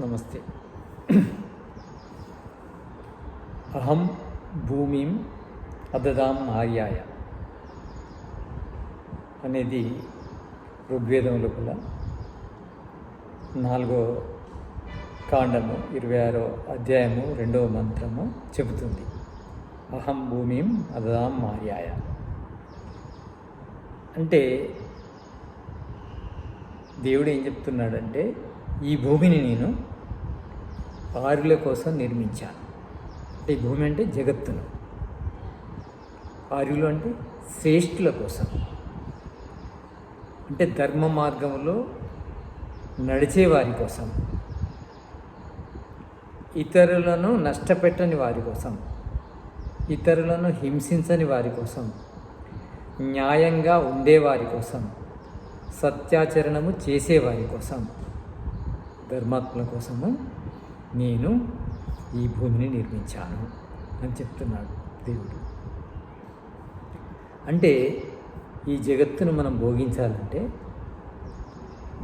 నమస్తే. అహం భూమిం అదదాం ఆర్యాయ అనేది ఋగ్వేదం లోపల నాలుగో కాండము ఇరవై ఆరో అధ్యాయము రెండవ మంత్రము చెబుతుంది. అహం భూమిం అదదాం ఆర్యాయ. అంటే దేవుడు ఏం చెప్తున్నాడంటే ఈ భూమిని నేను పారుల కోసం నిర్మించాను. అంటే ఈ భూమి అంటే జగత్తును. ఆర్యులు అంటే శ్రేష్ఠుల కోసం. అంటే ధర్మ మార్గంలో నడిచే వారి కోసం. ఇతరులను నష్టపెట్టని వారి కోసం. ఇతరులను హింసించని వారి కోసం. న్యాయంగా ఉండేవారి కోసం. సత్యాచరణము చేసేవారి కోసం. ధర్మాత్మల కోసము నేను ఈ భూమిని నిర్మించాను అని చెప్తున్నాడు దేవుడు. అంటే ఈ జగత్తును మనం భోగించాలంటే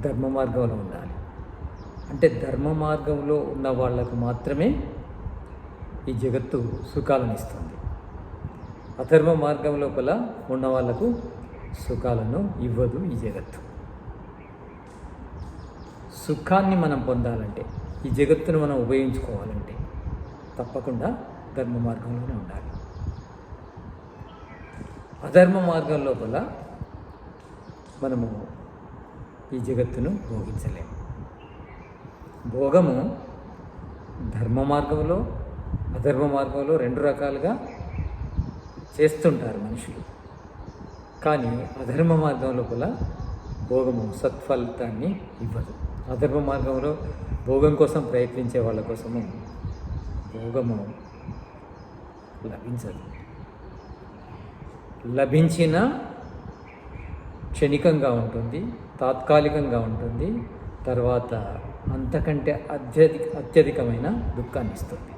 ధర్మ మార్గంలో ఉండాలి. అంటే ధర్మ మార్గంలో ఉన్న వాళ్ళకు మాత్రమే ఈ జగత్తు సుఖాలను ఇస్తుంది. అధర్మ మార్గం లోపల ఉన్న వాళ్ళకు సుఖాలను ఇవ్వదు ఈ జగత్తు. సుఖాన్ని మనం పొందాలంటే ఈ జగత్తును మనం ఉపయోగించుకోవాలంటే తప్పకుండా ధర్మ మార్గంలోనే ఉండాలి. అధర్మ మార్గం లోపల మనము ఈ జగత్తును భోగించలేము. భోగము ధర్మ మార్గంలో అధర్మ మార్గంలో రెండు రకాలుగా చేస్తుంటారు మనుషులు. కానీ అధర్మ మార్గం లోపల భోగము సత్ఫలితాన్ని ఇవ్వదు. అధర్మ మార్గంలో భోగం కోసం ప్రయత్నించే వాళ్ళ కోసము భోగము లభించదు. లభించిన క్షణికంగా ఉంటుంది తాత్కాలికంగా ఉంటుంది తర్వాత అంతకంటే అత్యధిక అత్యధికమైన దుఃఖాన్ని ఇస్తుంది.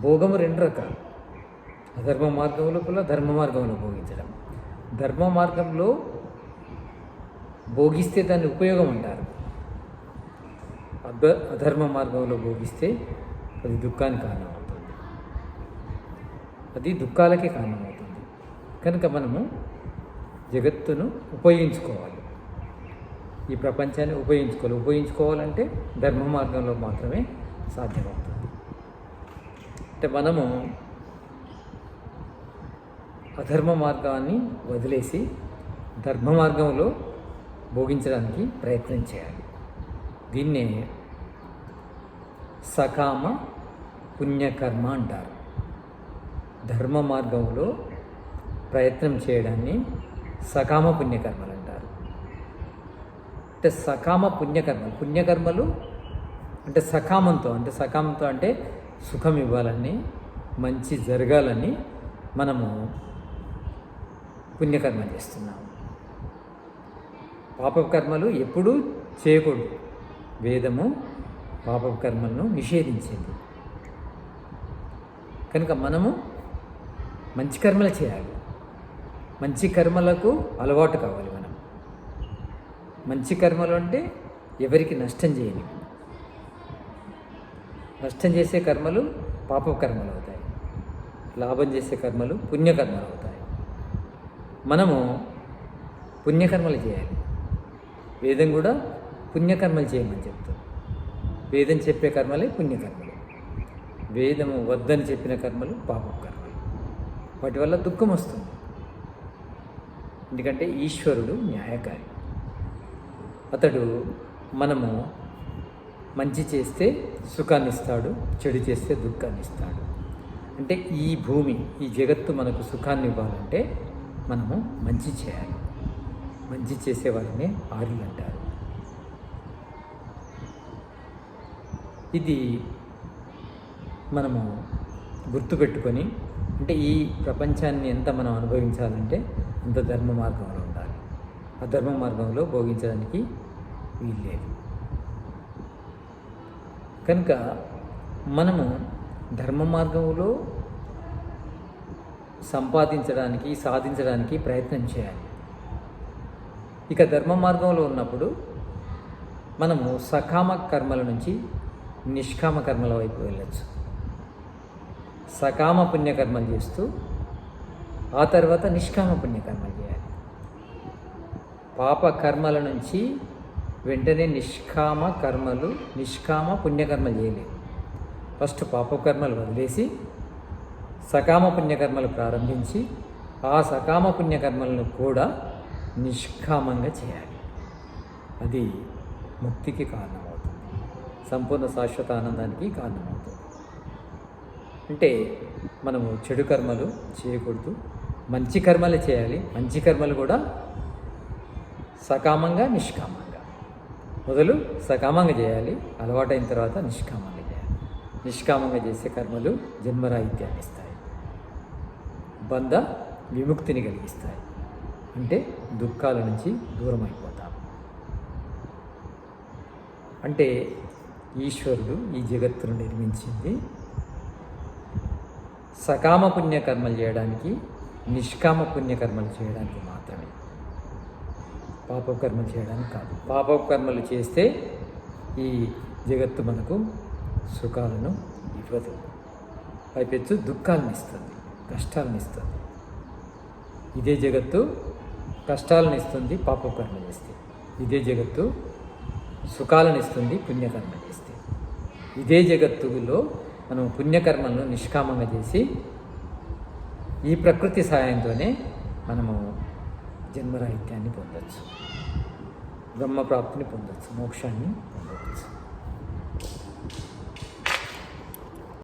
భోగము రెండు రకాలు. అధర్మ మార్గం లోపల ధర్మ మార్గంలో భోగించడం. ధర్మ మార్గంలో భోగిస్తే దాన్ని ఉపయోగం అంటారు. అధ అధర్మ మార్గంలో భోగిస్తే అది దుఃఖానికి కారణమవుతుంది. అది దుఃఖాలకే కారణమవుతుంది. కనుక మనము జగత్తును ఉపయోగించుకోవాలి. ఈ ప్రపంచాన్ని ఉపయోగించుకోవాలి. ఉపయోగించుకోవాలంటే ధర్మ మార్గంలో మాత్రమే సాధ్యమవుతుంది. అంటే మనము అధర్మ మార్గాన్ని వదిలేసి ధర్మ మార్గంలో భోగించడానికి ప్రయత్నం చేయాలి. దీన్నే సకామ పుణ్యకర్మ అంటారు. ధర్మ మార్గంలో ప్రయత్నం చేయడాన్ని సకామ పుణ్యకర్మలు అంటారు. అంటే సకామ పుణ్యకర్మలు పుణ్యకర్మలు అంటే సకామంతో అంటే సకామంతో అంటే సుఖం ఇవ్వాలని మంచి జరగాలని మనము పుణ్యకర్మ చేస్తున్నాము. పాపకర్మలు ఎప్పుడూ చేయకూడదు. వేదము పాపకర్మలను నిషేధించింది. కనుక మనము మంచి కర్మలు చేయాలి. మంచి కర్మలకు అలవాటు కావాలి మనం. మంచి కర్మలు అంటే ఎవరికి నష్టం చేయని. నష్టం చేసే కర్మలు పాప కర్మలు అవుతాయి. లాభం చేసే కర్మలు పుణ్యకర్మలు అవుతాయి. మనము పుణ్యకర్మలు చేయాలి. వేదం కూడా పుణ్యకర్మలు చేయమని చెప్తుంది వేదం చెప్పే కర్మలే పుణ్యకర్మలు. వేదము వద్దని చెప్పిన కర్మలు పాప కర్మలు. వాటి వల్ల దుఃఖం వస్తుంది. ఎందుకంటే ఈశ్వరుడు న్యాయకారి. అతడు మనము మంచి చేస్తే సుఖాన్ని ఇస్తాడు చెడు చేస్తే దుఃఖాన్ని ఇస్తాడు. అంటే ఈ భూమి ఈ జగత్తు మనకు సుఖాన్ని ఇవ్వాలంటే మనము మంచి చేయాలి. మంచి చేసేవారిని ఆర్యులు అంటారు. ఇది మనము గుర్తుపెట్టుకొని అంటే ఈ ప్రపంచాన్ని ఎంత మనం అనుభవించాలంటే అంత ధర్మ మార్గంలో ఉండాలి. ఆ ధర్మ మార్గంలో భోగించడానికి వీల్లేదు. కనుక మనము ధర్మ మార్గంలో సంపాదించడానికి సాధించడానికి ప్రయత్నం చేయాలి. ఇక ధర్మ మార్గంలో ఉన్నప్పుడు మనము సకామ కర్మల నుంచి నిష్కామ కర్మల వైపు వెళ్ళచ్చు. సకామ పుణ్యకర్మలు చేస్తూ ఆ తర్వాత నిష్కామ పుణ్యకర్మలు చేయాలి. పాప కర్మల నుంచి వెంటనే నిష్కామ కర్మలు నిష్కామ పుణ్యకర్మలు చేయలేము ఫస్ట్ పాప కర్మలు వదిలేసి సకామ పుణ్యకర్మలు ప్రారంభించి ఆ సకామ పుణ్యకర్మలను కూడా నిష్కామంగా చేయాలి. అది ముక్తికి కారణమవుతుంది. సంపూర్ణ శాశ్వత ఆనందానికి కారణమవుతుంది. అంటే మనము చెడు కర్మలు చేయకూడదు. మంచి కర్మలు చేయాలి. మంచి కర్మలు కూడా సకామంగా నిష్కామంగా. మొదలు సకామంగా చేయాలి. అలవాటైన తర్వాత నిష్కామంగా చేయాలి. నిష్కామంగా చేసే కర్మలు జన్మరాహిత్యాన్ని ఇస్తాయి. బంధ విముక్తిని కలిగిస్తాయి. అంటే దుఃఖాల నుంచి దూరం అయిపోతాం అంటే ఈశ్వరుడు ఈ జగత్తును నిర్మించింది సకామ పుణ్యకర్మలు చేయడానికి నిష్కామ పుణ్యకర్మలు చేయడానికి మాత్రమే. పాపకర్మలు చేయడానికి కాదు. పాపకర్మలు చేస్తే ఈ జగత్తు మనకు సుఖాలను ఇవ్వదు. పైపెచ్చు దుఃఖాలను ఇస్తుంది కష్టాలను ఇస్తుంది. ఇదే జగత్తు కష్టాలను ఇస్తుంది పాపకర్మ చేస్తే ఇదే జగత్తు సుఖాలను ఇస్తుంది పుణ్యకర్మ చేస్తే ఇదే జగత్తులో మనం పుణ్యకర్మలను నిష్కామంగా చేసి ఈ ప్రకృతి సహాయంతోనే మనము జన్మరాహిత్యాన్ని పొందవచ్చు బ్రహ్మప్రాప్తిని పొందవచ్చు మోక్షాన్ని పొందవచ్చు